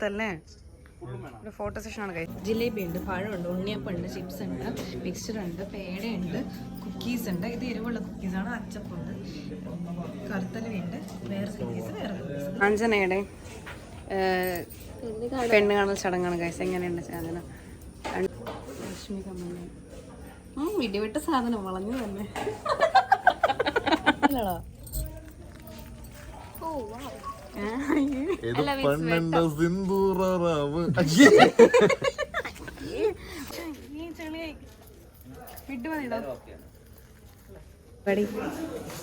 എടുത്തല്ലേ ഒരു photo session ആണ് കഴിച്ചത്. ജിലേബി ഉണ്ട് പഴമുണ്ട് ഉണ്ട് ഉണ്ട് ചിപ്സ് ഉണ്ട് മിക്സ്ചർ ഉണ്ട് പേടയുണ്ട് കുക്കീസ് ഉണ്ട്. ഇത് എരിവുള്ള കുക്കീസ് ആണ് അച്ചപ്പുണ്ട് കറുത്തലുണ്ട് വേറെ കുക്കീസ് വേറെ അഞ്ജനയുടെ പെണ്ണ് കാണൽ ചടങ്ങാണ് കഴിച്ചത് എങ്ങനെയുണ്ട് സാധനം? ലക്ഷ്മി കമ്മണി ഇടിവിട്ട സാധനം വളഞ്ഞു തന്നെ. അല്ലടാ ഓ പരിപാടി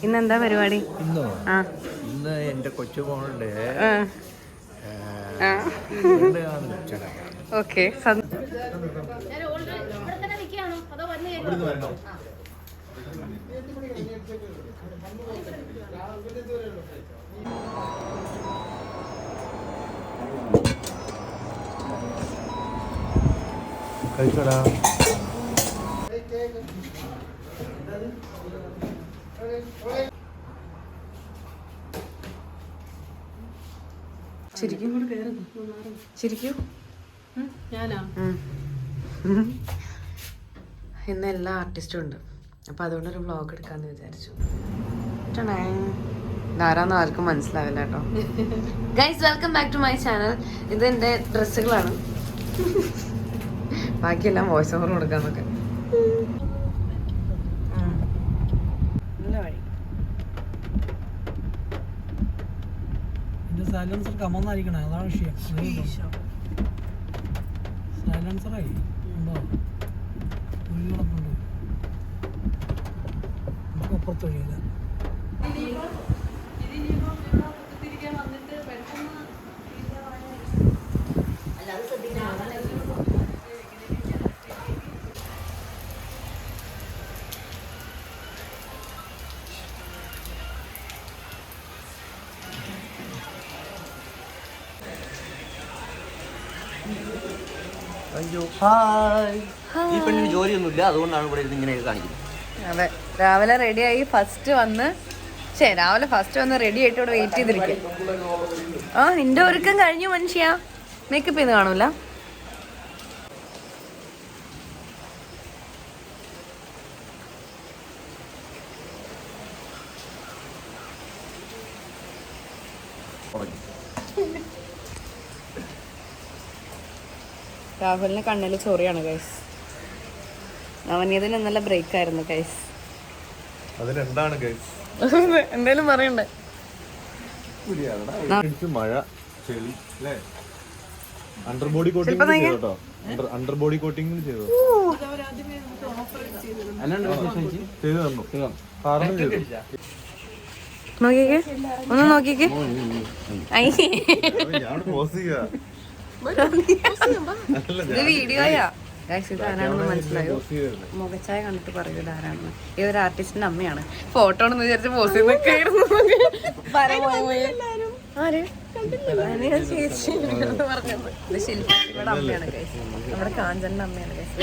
ഇന്നെന്താ പരിപാടി? ഇന്നോ? ആ. ഇന്ന് എന്റെ കൊച്ചുമോളുടെ പെണ്ണുകാണൽ കഴിച്ചോടാ. ശരിക്കും? ഞാനാ. ഇന്ന് എല്ലാ ആർട്ടിസ്റ്റും ഉണ്ട്. അപ്പൊ അതുകൊണ്ട് ഒരു വ്ളോഗ് എടുക്കാന്ന് വിചാരിച്ചു. ടണേ. ഇതാരാന്ന് ആർക്കും മനസ്സിലാവില്ല കേട്ടോ. Guys welcome back to my channel ഇത് എന്റെ ഡ്രസ്സുകളാണ് ബാക്കിയെല്ലാം വോയിസ് ഓവർ കൊടുക്കാം എന്റെ സൈലൻസർ കമന്നായിരിക്കണേ അതാണ് വിഷയം. സൈലൻസറായി ഉണ്ടോ? ഒഴി കിടപ്പുണ്ട് നമുക്ക് അപ്പുറത്ത് ഒഴിയില്ല അയ്യോ ഹായ്. ഈ പെണ്ണിന് ജോലിയൊന്നുമില്ല അതുകൊണ്ടാണ് ഇവിടെ ഇരുന്ന് ഇങ്ങനെ കാണിക്കുന്നത്. അതെ രാവിലെ റെഡിയായി ഫസ്റ്റ് വന്ന് ശേ രാവിലെ ഫസ്റ്റ് വന്ന് റെഡി ആയിട്ട് ഇവിടെ വെയിറ്റ് ചെയ്തിരിക്കും. ആ നിന്റെ ഒരുക്കം കഴിഞ്ഞു മനുഷ്യ. മേക്കപ്പ് ചെയ്ത് കാണൂല? രാഹുലിന് കണ്ണിൽ ചൊറിയാണ് ഗൈസ് നവനീതിന് ഇന്നലെ ബ്രേക്ക് ആയിരുന്നു ഗൈസ് അതിലെന്താണ് കൈസ് എന്തായാലും പറയണ്ടേ? മഴ ചെളി അല്ലേ? അണ്ടർ ബോഡി കോട്ടിംഗ് ചെയ്തോ അണ്ടർ ബോഡി കോട്ടിംഗ് ചെയ്തോ ചെയ്തു? തന്നു പറഞ്ഞു ചെയ്തു. നോക്കിക്കേ. ഒന്ന് നോക്കിക്കേ. ഇത് വീഡിയോയാ മനസ്സിലായോ? മുഖച്ചായ കണ്ടിട്ട് പറയൂ ആരാണെന്ന്. ഈ ഒരു ആർട്ടിസ്റ്റിന്റെ അമ്മയാണ്. ഫോട്ടോ ആണെന്ന് വിചാരിച്ച് പോസ് ചെയ്തൊക്കെയായിരുന്നു ആര്? ഞാൻ ഞാൻ ചേച്ചിയോട് പറഞ്ഞത്. ഇത് ശില്പയുടെ അമ്മയാണ് ഗൈസ് നമ്മുടെ കാഞ്ചന്റെ അമ്മയാണ് ഗൈസ്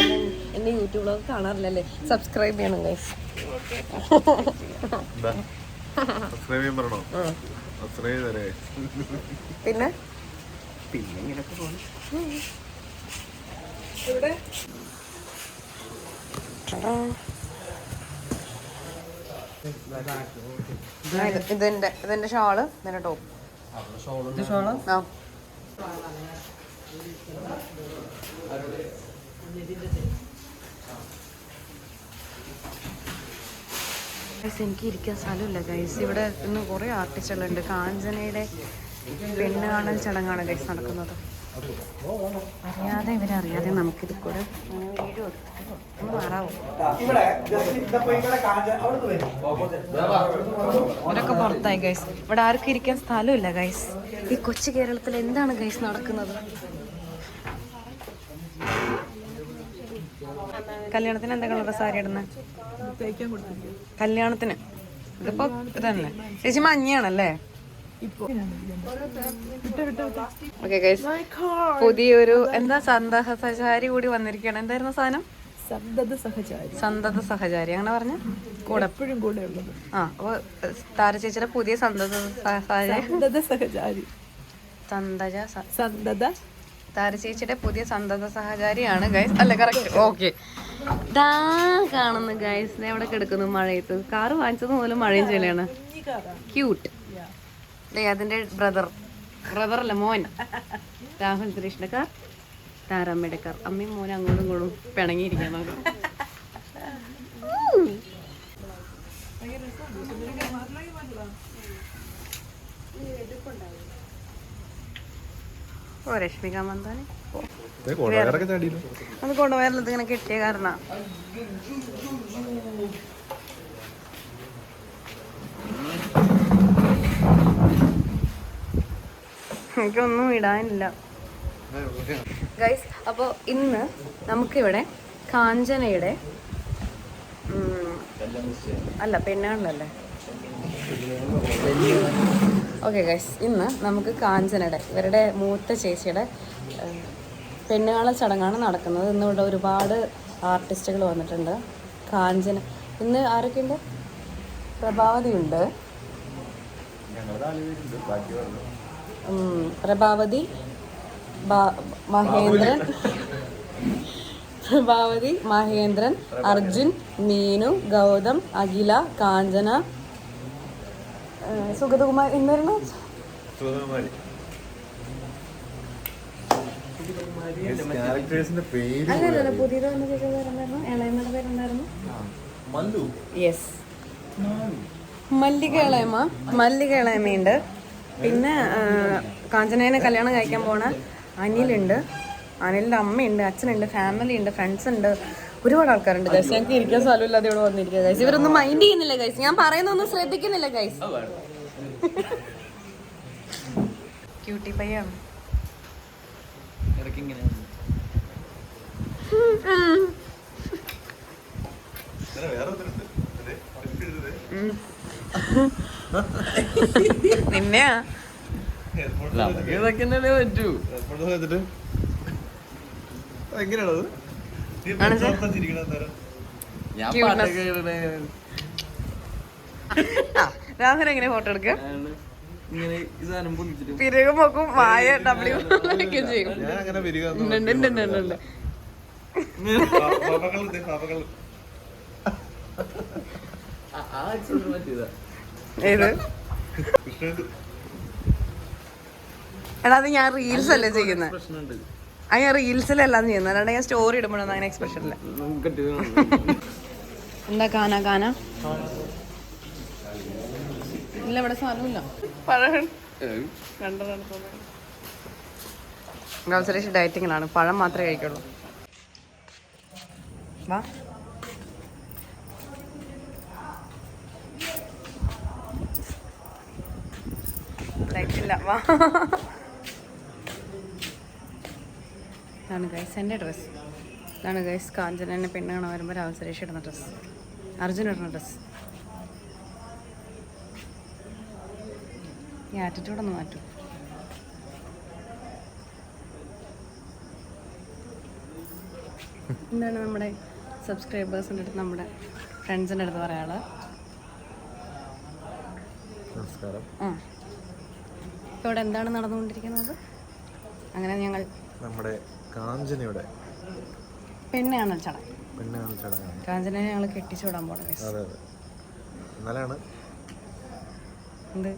എന്റെ യൂട്യൂബ് ബ്ലോഗ് കാണാറില്ലല്ലേ? സബ്സ്ക്രൈബ് ചെയ്യണം ഗൈസ് പിന്നെ? പിന്നെ ഇങ്ങനെയൊക്കെ പോകുന്നു ആ, ഇത് ഇതിന്റെ ഇതിന്റെ ഷാൾ ഇതിന്റെ ടോപ്പ്. ആ. ഗൈസ് എനിക്ക് ഇരിക്കാൻ സ്ഥലമില്ല ഗൈസ് ഇവിടെ ഇന്ന് കുറേ ആർട്ടിസ്റ്റുകളുണ്ട് കാഞ്ചനയുടെ പെണ്ണ് കാണൽ ചടങ്ങാണ് ഗൈസ് നടക്കുന്നത്. അറിയാതെ ഇവരറിയാതെ നമുക്കിത് കൂടെ ഇവരൊക്കെ പുറത്തായി ഗൈസ് ഇവിടെ ആർക്കും ഇരിക്കാൻ സ്ഥലമില്ല ഗൈസ് ഈ കൊച്ചു കേരളത്തിൽ എന്താണ് ഗൈസ് നടക്കുന്നത്? കല്യാണത്തിന് എന്താ കളർ സാരി ഇടുന്നത് കല്യാണത്തിന്. ഇതിപ്പോ ഇതന്നെ ചേച്ചി മഞ്ഞയാണല്ലേ? ഓക്കെ ഗൈസ് പുതിയൊരു എന്താ സന്തഹ സഹചാരി കൂടി വന്നിരിക്കുകയാണ്. എന്തായിരുന്നു സാധനം? സന്തത സഹചാരി സന്തത സഹചാരി അങ്ങനെ പറഞ്ഞ? കൂടെ. എപ്പോഴും കൂടെ ഉള്ളത്. ആ അപ്പൊ താര ചേച്ചിയുടെ പുതിയ സന്തത സഹചാരി സന്തത സഹചാരി സന്തജ സന്തത. താര ചേച്ചിയുടെ പുതിയ സന്തത സഹചാരിയാണ് ഗൈസ് അല്ല കറക്റ്റ് ഓക്കെ ദാ കാണുന്നു ഗൈസ് എവിടെ കിടക്കുന്നു മഴയത്ത്. കാറ് വാങ്ങിച്ചത് മുതൽ മഴയും ചെളിയാണ്. ക്യൂട്ട് അതിന്റെ ബ്രദർ ബ്രദർ അല്ല മോൻ. രാഹുൽ കൃഷ്ണക്കാർ താരാമ്പേടക്കാർ താരമ്മയുടെ കാർ അമ്മയും മോനും അങ്ങോട്ടും ഇങ്ങോട്ടും പിണങ്ങിയിരിക്കാൻ നോക്കാം ഓ രശ്മിക മന്ദാനെ അത് കൊണ്ടുപോയാലത് ഇങ്ങനെ കിട്ടിയ കാരണ. എനിക്കൊന്നും ഇടാനില്ല ഗൈസ് അപ്പോൾ ഇന്ന് നമുക്കിവിടെ കാഞ്ചനയുടെ അല്ല പെണ്ണാണല്ലേ? ഓക്കെ ഗൈസ് ഇന്ന് നമുക്ക് കാഞ്ചനയുടെ ഇവരുടെ മൂത്ത ചേച്ചിയുടെ പെണ്ണുകാള ചടങ്ങാണ് നടക്കുന്നത്. ഇന്ന് ഇവിടെ ഒരുപാട് ആർട്ടിസ്റ്റുകൾ വന്നിട്ടുണ്ട്. കാഞ്ചന ഇന്ന് ആരൊക്കെയുണ്ട്? പ്രഭാവതി ഉണ്ട് ഉം, പ്രഭാവതി മഹേന്ദ്രൻ. പ്രഭാവതി മഹേന്ദ്രൻ അർജുൻ മീനു ഗൗതം അഖില കാഞ്ചന. സുഗതകുമാർ എന്നായിരുന്നു ക്യാരക്ടേഴ്സിന്റെ പേര് അല്ലല്ല പുതിയത് വന്ന ചേച്ചി പേരുണ്ടായിരുന്നു ഇളയമ്മയുടെ പേരുണ്ടായിരുന്നു? മല്ലു. യെസ് മല്ലിക ഇളയമ്മ. മല്ലിക ഇളയമ്മയുണ്ട്. പിന്നെ കാഞ്ചനേനെ കല്യാണം കഴിക്കാൻ പോണ അനിലുണ്ട്. അനിലിന്റെ അമ്മയുണ്ട് അച്ഛനുണ്ട് ഫാമിലി ഉണ്ട് ഫ്രണ്ട്സ് ഉണ്ട് ഒരുപാട് ആൾക്കാരുണ്ട് ഗൈസ് ഞങ്ങൾക്ക് ഇരിക്കാൻ സ്ഥലമില്ലാതെ ഇവിടെ വന്നിരിക്കുക ഗൈസ് ഇവരൊന്നും മൈൻഡ് ചെയ്യുന്നില്ല ഗൈസ് ഞാൻ പറയുന്നൊന്നും ശ്രദ്ധിക്കുന്നില്ല ഗൈസ് ക്യൂട്ടി പയ്യാണ് വേറെ ഒന്നുണ്ട് നിന്നെയാ ഇതൊക്കെ തന്നെ പറ്റൂ. എങ്ങനെയാണത്? ഞാൻ. പാട്ടൊക്കെ ഇടണേ രാഹുൽ എങ്ങനെ ഫോട്ടോ എടുക്കുക ഇങ്ങനെ ഈ സാധനം പിറകും നോക്കും ഡബ്ല്യൂ ചെയ്യും. ഞാൻ അങ്ങനെ വരിക ഉണ്ട്, ഉണ്ട്, ഉണ്ട്, ഉണ്ട്, ഉണ്ട്. ആ- ആ പറ്റിയതാ ഏത്? എടാ അത് ഞാൻ റീൽസ് അല്ലേ ചെയ്യുന്നത് പ്രശ്നമുണ്ട്. അത് ഞാൻ റീൽസിലെല്ലാം ചെയ്യുന്നത് അല്ലാണ്ട് ഞാൻ സ്റ്റോറി ഇടുമ്പോഴൊന്നും അങ്ങനെ എക്സ്പ്രഷൻ ഇല്ല. എന്താ കാന കാന ഇല്ല ഇവിടെ സാധനമില്ല. പഴം. കണ്ടതാണ് ഗൗസരേഷ് ഡയറ്റിങ്ങിലാണ്. പഴം മാത്രമേ കഴിക്കുള്ളൂ. വാ. വാ. ഇതാണ് ഗൈസ് എന്റെ ഡ്രസ്സ് ഇതാണ് ഗൈസ് കാഞ്ചന പെണ്ണ് കാണാൻ വരുമ്പോൾ രാഹുൽ സുരേഷ് ഇടുന്ന ഡ്രസ്സ് അർജുൻ ഇടുന്ന ഡ്രസ്സ് ഈ ആറ്റിറ്റ്യൂഡ് ഒന്ന് മാറ്റും. എന്താണ് നമ്മുടെ സബ്സ്ക്രൈബേഴ്സിന്റെ അടുത്ത് നമ്മുടെ ഫ്രണ്ട്സിന്റെ അടുത്ത് പറയാനുള്ളത്. നമസ്കാരം. ആ. ഇവിടെ എന്താണ് നടന്നുകൊണ്ടിരിക്കുന്നത്? അങ്ങനെ ഞങ്ങൾ നമ്മുടെ കാഞ്ചനയുടെ പെണ്ണാണ് ചടങ്ങ്. പെണ്ണാണ് ചടങ്ങ് കാഞ്ചനെ ഞങ്ങൾ കെട്ടിച്ചു വിടാൻ പോണ അതെ അതെ. ഇന്നലെയാണ്. എന്ത്?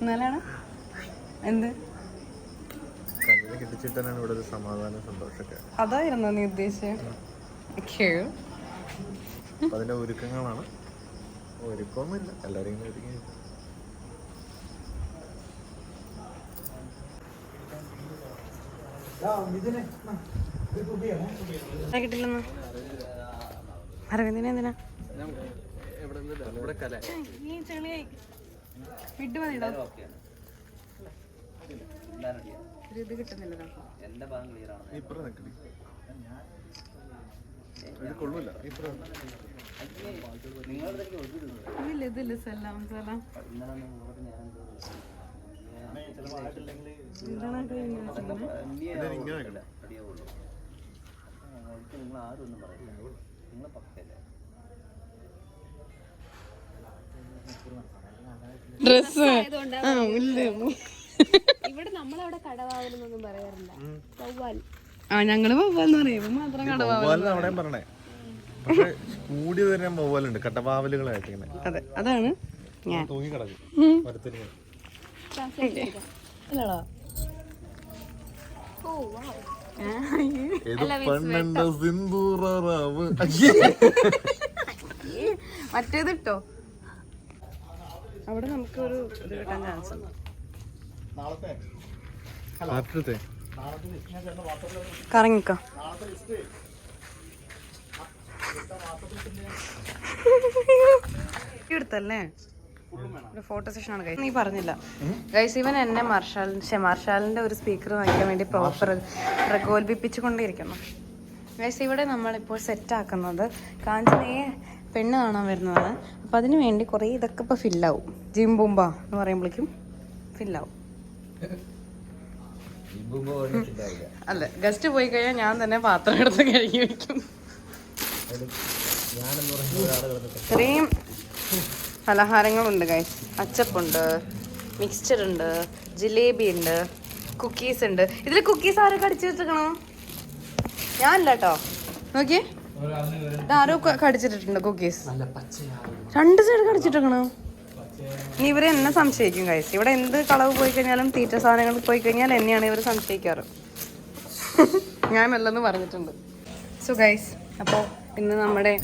ഇന്നലെയാണ്? എന്ത്? കണ്ണിനെ കെട്ടിച്ചിട്ടാണ് ഇവിടെ ഒരു സമാധാനം സന്തോഷമൊക്കെ. അതായിരുന്നു നീ ഉദ്ദേശിച്ചത്. അതിന്റെ ഒരുക്കങ്ങളാണ്. ഒരുക്കമൊന്നുമില്ല. എല്ലാവരും ഇങ്ങനെ ഒരുങ്ങി കിട്ടില്ലെന്ന്. അരവിന്ദിനെ എന്തിനാ? ഈ ചെളിയായി വിട്ടു മതിടാ ഇത് കിട്ടുന്നില്ല ഇതില്ല ഇതില്ല സലാം സലാം എന്താണ് ആ കൈ ഇങ്ങനെ വെച്ചിരിക്കുന്നെ? പിന്നെ ഇങ്ങനെ നിൽക്കണം നിങ്ങൾ ആരും ഒന്നും പറയില്ല നിങ്ങൾ പക്കല്ലേ ഡ്രസ് ഇവിടെ നമ്മളവിടെ കടവാവലെന്നൊന്നും പറയാറില്ല. വവ്വാൽ. ആ ഞങ്ങൾ പോവാന്ന് പറയും. മാത്രം പറഞ്ഞേ. പക്ഷെ കൂടിയത് തന്നെ വവ്വാലുണ്ട്. കടവാവലുകളായിട്ട് ഇങ്ങനെ അതെ അതാണ് ഞാൻ. തൂങ്ങി കിടക്കും അല്ലടാ ഓ വാവ് ഏത് പെണ്ണുണ്ട് സിന്ദൂറാവ് മറ്റേത് ഇട്ടോ അവിടെ നമുക്ക് ഒരു ഇത് കിട്ടാൻ ചാൻസ് ഉണ്ട്. കറങ്ങിക്കോ. എടുത്തല്ലേ? ഒരു ഫോട്ടോ സെഷൻ ആണ് നീ പറഞ്ഞില്ല. ഗൈസ് ഇവൻ എന്നെ മാർഷാൽ മാർഷാലിന്റെ ഒരു സ്പീക്കർ വാങ്ങിക്കാൻ വേണ്ടി പ്രോപ്പർ പ്രകോൽപിപ്പിച്ചുകൊണ്ടിരിക്കുന്നു ഗൈസ് ഇവിടെ നമ്മളിപ്പോൾ സെറ്റ് ആക്കുന്നത് കാഞ്ചനയെ പെണ്ണ് കാണാൻ വരുന്നതാണ്. അപ്പം അതിന് വേണ്ടി കുറേ ഇതൊക്കെ ഇപ്പോൾ ഫില്ലാവും ജിംബുംബ എന്ന് പറയുമ്പോഴേക്കും ഫില്ലാവും അല്ല ഗസ്റ്റ് പോയി കഴിഞ്ഞാൽ ഞാൻ തന്നെ പാത്രം എടുത്ത് കഴുകി വയ്ക്കും ഇത്രയും പലഹാരങ്ങളുണ്ട് ഗൈസ് അച്ചപ്പുണ്ട് മിക്സ്ചർ ഉണ്ട് ജിലേബി ഉണ്ട് കുക്കീസ് ഉണ്ട്. ഇതിൽ കുക്കീസ് ആരൊക്കെ അടിച്ചു വെച്ചേക്കണോ ഞാനല്ല കേട്ടോ നോക്കിയേ. ഇത് ആരോ കടിച്ചിട്ടുണ്ട് കടിച്ചിട്ടിട്ടുണ്ട് കുക്കീസ് രണ്ട് സൈഡ് കടിച്ചിട്ടേക്കണോ. ഇനി ഇവരെ എന്നെ സംശയിക്കും കൈസ് ഇവിടെ എന്ത് കളവ് പോയി കഴിഞ്ഞാലും തീറ്റ സാധനങ്ങൾ പോയി കഴിഞ്ഞാൽ എന്നെയാണ് ഇവർ സംശയിക്കാറ്. ഞാൻ മെല്ലെന്ന് പറഞ്ഞിട്ടുണ്ട്. സോ ഗൈസ് അപ്പോൾ ഇന്ന് നമ്മുടെ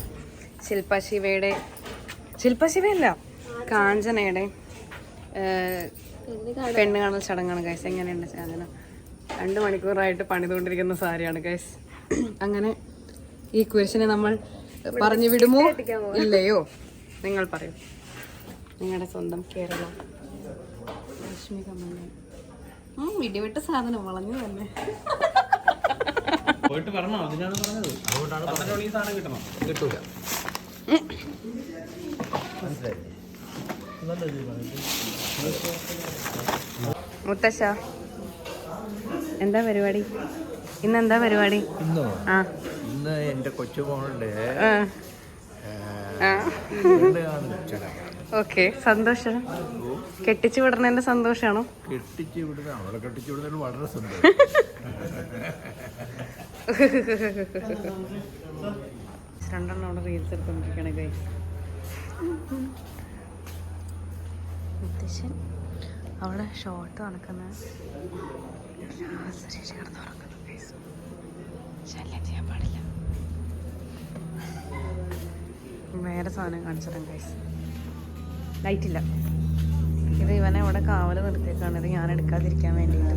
ശില്പ ശിവയുടെ ശില്പ ശിവയല്ല കാഞ്ചനയുടെ പെണ്ണ് കാണൽ ചടങ്ങാണ് ഗൈസ് എങ്ങനെയുണ്ട് കാഞ്ചന രണ്ട് മണിക്കൂറായിട്ട് പണിതുകൊണ്ടിരിക്കുന്ന സാരിയാണ് ഗൈസ് അങ്ങനെ ഈ കുരിശിനെ നമ്മൾ പറഞ്ഞു വിടുമോ? ഇല്ലയോ? നിങ്ങൾ പറയൂ. നിങ്ങളുടെ സ്വന്തം കേരള. ലക്ഷ്മി ഇടിവിട്ട സാധനം വളഞ്ഞു തന്നെ. പോയിട്ട് പറഞ്ഞോ അതിനാണ് പറഞ്ഞത്. അതുകൊണ്ടാണ് കിട്ടണം. കിട്ടൂല. മുത്തശ്ശ എന്താ പരിപാടി? ഇന്ന് എന്താ പരിപാടി? ഇന്നോ? ആ. ഇന്ന് എന്റെ കൊച്ചുമോളുടെ ഓക്കെ സന്തോഷം. കെട്ടിച്ചു വിടണേന്റെ സന്തോഷാണോ കെട്ടിച്ചു വിടുന്ന അവളെ കെട്ടിച്ചു വിടുന്നതിൽ വളരെ സന്തോഷം രണ്ടെണ്ണം അവിടെ റീൽസ് എടുത്തോണ്ടിരിക്കണേ കൈ മുത്തശ്ശൻ അവിടെ ഷോർട്ട് നടക്കുന്ന സുരേഷ് കിടന്ന് ഉറക്കുന്നു. ശല്യം ചെയ്യാൻ പാടില്ല. വേറെ സാധനം കാണിച്ചിടാം കൈസ് ലൈറ്റ് ഇല്ല. ഇത് ഇവനെ അവിടെ കാവൽ നിർത്തിയേക്കാണ്. ഇത് ഞാൻ എടുക്കാതിരിക്കാൻ വേണ്ടിയിട്ട്.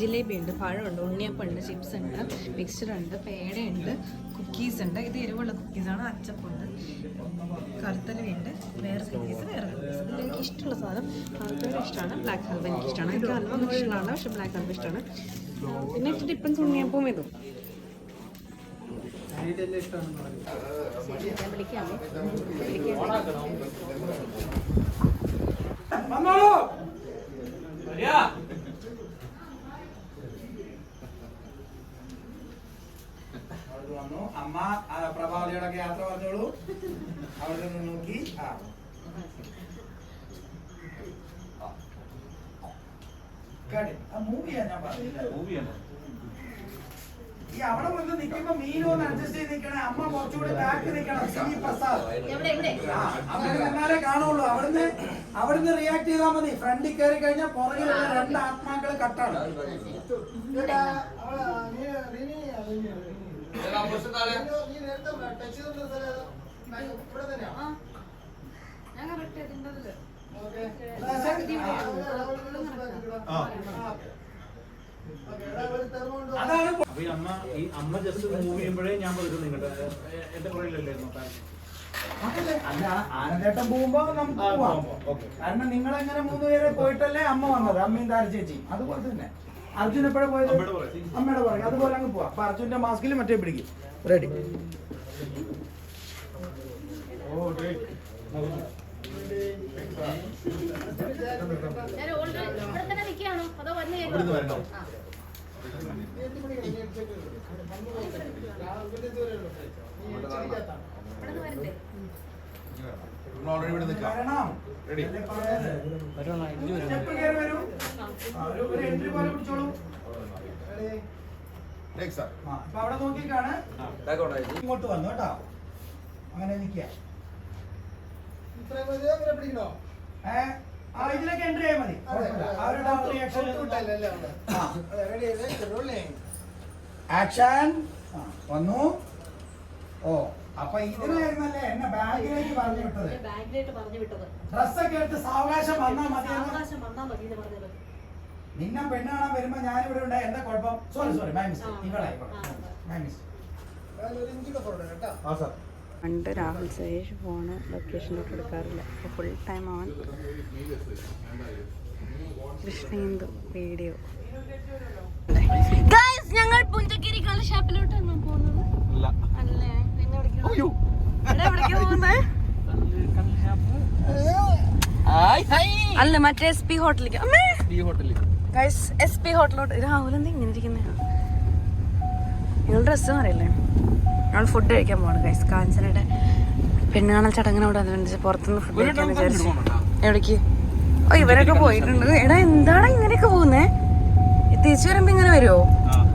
ജിലേബി ഉണ്ട് പഴമുണ്ട് ഉണ്ണിയപ്പമുണ്ട് ചിപ്സ് ഉണ്ട് മിക്സ്ചർ ഉണ്ട് പേടയുണ്ട് കുക്കീസ് ഉണ്ട്. ഇത് എരിവുള്ള കുക്കീസാണ് അച്ചപ്പുണ്ട് കറുത്തലുണ്ട് വേറെ കുക്കീസ് വേറെ കുക്കീസ് എനിക്ക് ഇഷ്ടമുള്ള സാധനം. കറുത്തലും ഇഷ്ടമാണ് ബ്ലാക്ക് ഹൽവ എനിക്ക് ഇഷ്ടമാണ്. എനിക്ക് ഹൽവ ഇഷ്ടമാണ് പക്ഷെ ബ്ലാക്ക് ഹൽവ ഇഷ്ടമാണ്. പിന്നെ ഇച്ചിരി ഡിപ്പൻസ് ഉണ്ണിയപ്പവും ഇതും. ഞാൻ വിളിക്കാം വിളിക്കാം വന്നു അമ്മ ആ, പ്രഭാവതിയോടൊക്കെ യാത്ര പറഞ്ഞോളൂ. അവിടെ നിന്ന് നോക്കി. ആ. മൂവിയാ ഞാൻ പറഞ്ഞത് ഈ അവിടെ വന്ന് നിൽക്കുമ്പോ മീനു അഡ്ജസ്റ്റ് ചെയ്ത് നിൽക്കണേ. അമ്മ കുറച്ചുകൂടി ബാക്ക് നിൽക്കണം. സി പ്രസാദ്. അവിടെ നിന്നാലേ കാണുള്ളൂ. അവിടുന്ന് അവിടുന്ന് റിയാക്ട് ചെയ്താൽ മതി. ഫ്രണ്ടിൽ കയറി കഴിഞ്ഞാൽ പുറകിൽ രണ്ട് ആത്മാക്കൾ കട്ടാണ് അപ്പൊ ഈ അമ്മ ഈ അമ്മ ജസ്റ്റ് മൂവ് ചെയ്യുമ്പോഴേ ഞാൻ പറഞ്ഞു നിങ്ങളുടെ എന്റെ പുറകിലല്ലായിരുന്നു അല്ല ആനന്ദേട്ടൻ പോകുമ്പോ നമുക്ക് പോവാം. കാരണം നിങ്ങൾ എങ്ങനെ മൂന്ന് പേരെ പോയിട്ടല്ലേ അമ്മ വന്നത് അമ്മയും താര ചേച്ചി അതുപോലെ തന്നെ അർജുൻ എപ്പോഴാ പോയത്? അമ്മയുടെ പുറകെ. അതുപോലെ അങ്ങ് പോവാം. അപ്പൊ അർജുന്റെ മാസ്കിൽ മറ്റേ പിടിക്കും. റെഡി ഞാൻ ഓൾറെഡി ഇവിടെ തന്നെ ഇവിടെ ഓൾറെഡി ഇവിടെ നിൽക്കാം. റെഡി അവിടെ നോക്കിക്കാണ്. ഇങ്ങോട്ട് വന്നു കേട്ടോ. അങ്ങനെ നിൽക്കുക. ഇതിലേക്ക് എൻട്രി ചെയ്യാൻ മതി. ആക്ഷൻ വന്നു. ഓ. അപ്പൊ ഇതിനായിരുന്നല്ലേ എന്നെ ബാഗിലേക്ക് പറഞ്ഞു വിട്ടത്? ബാങ്കിലേക്ക് പറഞ്ഞു വിട്ടത്. ഡ്രസ്സൊക്കെ എടുത്ത് സാവകാശം വന്നാ വന്നാ മതി എന്ന് പറഞ്ഞത്. നിന്നെ പെണ്ണ് കാണാൻ വരുമ്പോ ഇവിടെ ഉണ്ട്. എന്താ കുഴപ്പം? സോറി സോറി മൈ മിസ്റ്റേക്ക് ആ. മൈ മിസ്റ്റേക്ക് ആ. സാർ. പണ്ട് രാഹുൽ സുരേഷ് ഫോണ് ലൊക്കേഷനിലോട്ട് എടുക്കാറില്ല. അപ്പോൾ ഫുൾ ടൈം അവൻ കൃഷ്ണേന്ദു വീഡിയോ. ഞങ്ങൾ പുഞ്ചക്കിരി ഷാപ്പിലോട്ടാണ് പോകുന്നത് ഇല്ല അല്ലേ പിന്നെ എവിടേക്കാ പോകുന്നേ അല്ല മറ്റേ എസ് പി ഹോട്ടലിലേക്ക് അമ്മേ. ഗൈസ് എസ് പി ഹോട്ടലോട്ട് രാഹുൽ എന്താ ഇങ്ങനെ ഇരിക്കുന്നേ? നിങ്ങൾ ഡ്രസ്സ് മാറിയല്ലേ? ഞങ്ങൾ ഫുഡ് കഴിക്കാൻ പോകണം ഗൈസ് കാഞ്ചനയുടെ പെണ്ണുകാണൽ ചടങ്ങിനോട് അനുബന്ധിച്ച് പുറത്തുനിന്ന് ഫുഡ് കഴിക്കാൻ വിചാരിച്ചു. എവിടേക്ക്? ഓ ഇവരൊക്കെ പോയിട്ടുണ്ട്. എടാ എന്താണ് ഇങ്ങനെയൊക്കെ പോകുന്നേ? തിരിച്ചു വരുമ്പോ ഇങ്ങനെ വരുമോ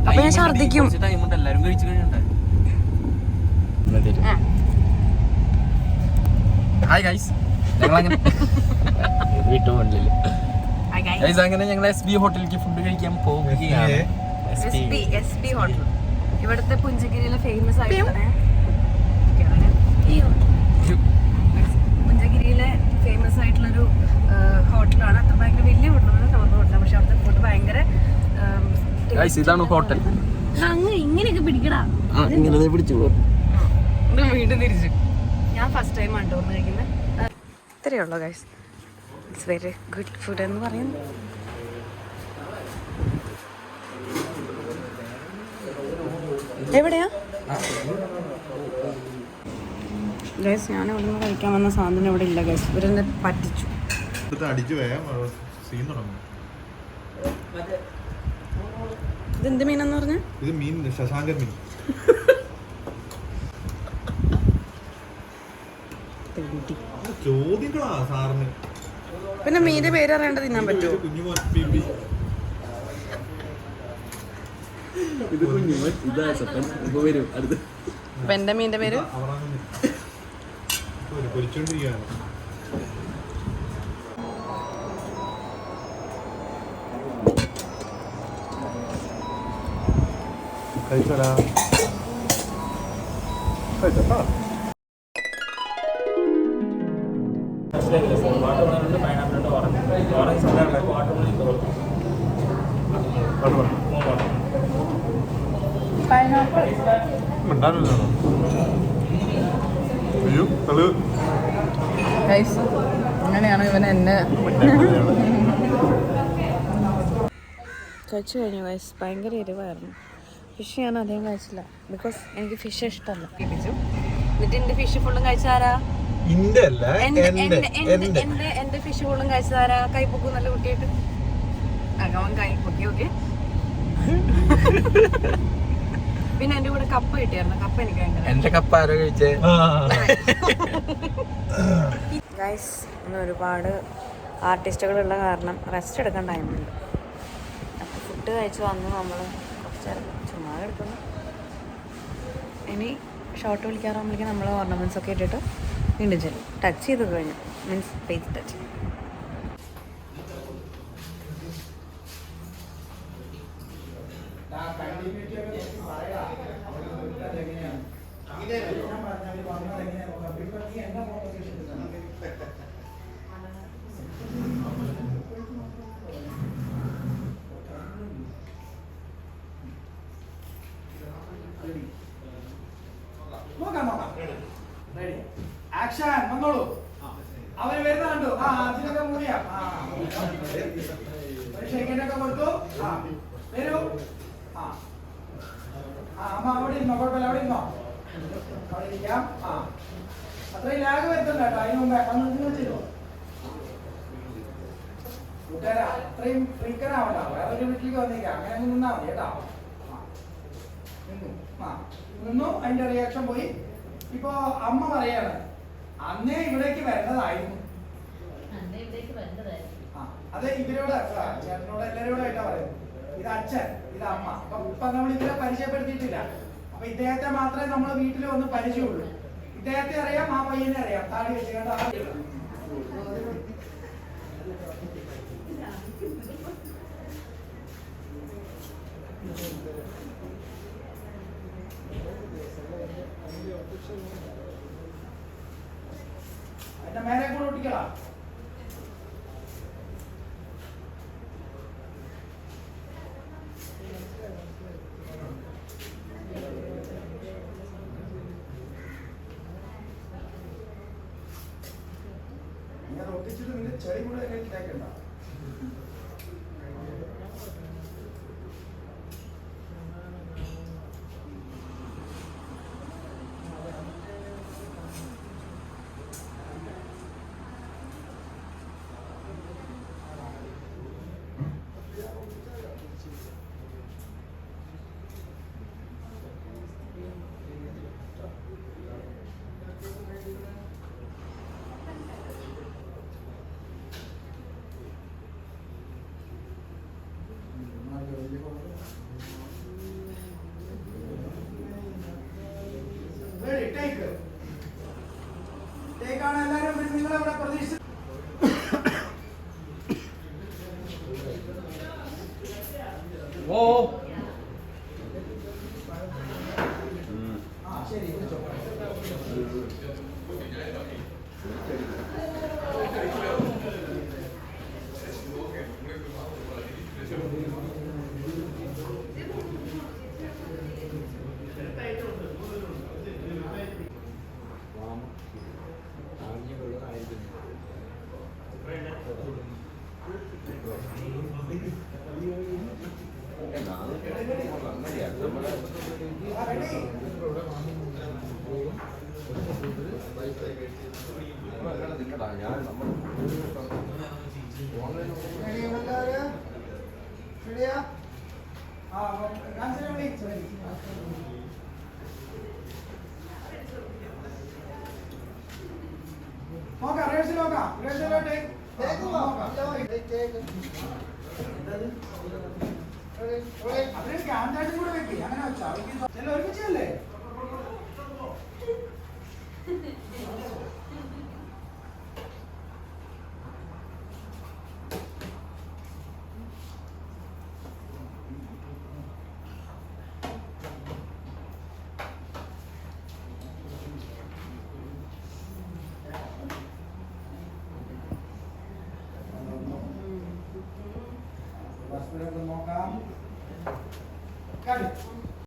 അപ്പൊ ഞാൻ ഛർദിക്കും ഹായ് ഗൈസ് ഞങ്ങൾ അങ്ങനെ ഞങ്ങൾ എസ് ബി ഹോട്ടലിലേക്ക് ഫുഡ് കഴിക്കാൻ പോവുകയാണ്. SP SP ഹോട്ടൽ. ഇവിടുത്തെ പുഞ്ചഗിരിയിലെ ഫേമസ് ആയിട്ടുള്ള പുഞ്ചഗിരിയിലെ ഫേമസ് ആയിട്ടുള്ളൊരു ഹോട്ടലാണ്. അത്ര ഭയങ്കര വലിയ ഹോട്ടലാണ് നോർമൽ ഹോട്ടലാണ്. പക്ഷെ അവിടുത്തെ ഫുഡ് ഭയങ്കര ഇതാണ് ഹോട്ടൽ. അങ്ങ് ഇങ്ങനെയൊക്കെ പിടിക്കടാ. ഇങ്ങനെ പിടിച്ചു വീണ്ടും തിരിച്ചു. ഞാൻ ഫസ്റ്റ് ടൈം ആണ് ടൂർന്ന് കഴിക്കുന്നത് ഇത്രയേ ഉള്ളൂ guys it's very good food എന്ന് പറയുന്നു. എവിടെയാ? ഗൈസ് ഞാൻ ഇവിടെ നിന്ന് കഴിക്കാൻ വന്ന സാധനം ഇവിടെ ഇല്ല ഗൈസ് ഇവരെന്നെ പറ്റിച്ചു. ഇതെന്ത് മീനെന്ന് പറഞ്ഞ? ഇത് മീൻ ശശാങ്കർ മീൻ. ചോദ്യങ്ങളാ സാറിന്. പിന്നെ മീന്റെ പേര് അറിയാണ്ട് തിന്നാൻ പറ്റുമോ? കുഞ്ഞുമോൻ ബിബി. ഇത് കുഞ്ഞുമൻ ഇതാ സപ്പൻ ഇപ്പൊ വരും അടുത്ത്. അപ്പൊ എന്റെ മീന്റെ പേര്? കഴിച്ചോടാ. കഴിച്ചോട്ടാ മിണ്ടാനില്ലോ അയ്യോ അത് അങ്ങനെയാണ് ഇവൻ എന്നെ. കഴിച്ചു കഴിഞ്ഞു ഗൈസ് ഭയങ്കര എരിവായിരുന്നു. ഫിഷ് ഞാൻ അധികം കഴിച്ചില്ല. ബിക്കോസ് എനിക്ക് ഫിഷ് ഇഷ്ടമല്ല. എന്നിട്ട് എന്റെ ഫിഷ് ഫുള്ളും കഴിച്ചാരാ എന്റെ. ഫിഷ് ഫുള്ളും കഴിച്ചതാരാ കൈപ്പൊക്കും പൊക്കും നല്ല കുട്ടിയായിട്ട്. അകവൻ കൈപ്പൊക്കി ഓക്കെ പിന്നെ എന്റെ കൂടെ കപ്പ് കിട്ടിയായിരുന്നു. കപ്പ് എനിക്ക് എന്റെ കപ്പ് ആരോ കഴിച്ചേ? ഗൈസ് ഇന്ന് ഒരുപാട് ആർട്ടിസ്റ്റുകളുള്ള കാരണം റെസ്റ്റ് എടുക്കാൻ ടൈമുണ്ട് അപ്പോൾ ഫുഡ് കഴിച്ച് വന്ന് നമ്മൾ കുറച്ച് ചുമ്മാ എടുക്കുന്നു ഇനി ഷോട്ട് വിളിക്കാറാകുമ്പോഴേക്കും നമ്മൾ ഓർണമെന്റ്സ് ഒക്കെ ഇട്ടിട്ട് വീണ്ടും ചെല്ലും. ടച്ച് ചെയ്ത് കഴിഞ്ഞു. മീൻസ് ഫേസ് ടച്ച് ആ ആ. അമ്മ ലാഗ് അങ്ങ് നിന്നാ നിന്നു. അതിന്റെ റിയാക്ഷൻ പോയി. ഇപ്പോ അമ്മ പറയാണ് അന്നേ ഇവിടേക്ക് വരേണ്ടതായിരുന്നു അന്നേ ഇവിടേക്ക് വരേണ്ടതായിരുന്നു ആ, അത് ഇവരോട് ചേട്ടനോട് എല്ലാരോടും ആയിട്ടാ പറയുന്നത്. ഇത് അച്ഛൻ ഇത് അമ്മ. അപ്പൊ ഇപ്പൊ നമ്മൾ ഇവരെ പരിചയപ്പെടുത്തിയിട്ടില്ല. അപ്പൊ ഇദ്ദേഹത്തെ മാത്രമേ നമ്മൾ വീട്ടിൽ വന്ന് പരിചയമുള്ളൂ. ഇദ്ദേഹത്തെ അറിയാം ആ പയ്യനെ അറിയാം. താടി വെച്ച് ആ ഒട്ടിച്ചിട്ട് നിന്റെ ചെടി Take. ആണ് എല്ലാവരും നിങ്ങളെ ഇവിടെ പ്രതീക്ഷിച്ചു ആ ശരി വിളിച്ചോ. ആ, ready? Ready എല്ലാവരും? Ready ആ? ആ, അപ്പൊ കാഞ്ചന വിളി. Ready. നോക്കാം റിഹേഴ്സൽ നോക്കാം റിഹേഴ്സലോട്ട് അതിന് ക്യാമറയും കൂടെ വെക്കി അങ്ങനെ വെച്ചാൽ ചെല്ല ഒരുമിച്ചല്ലേ?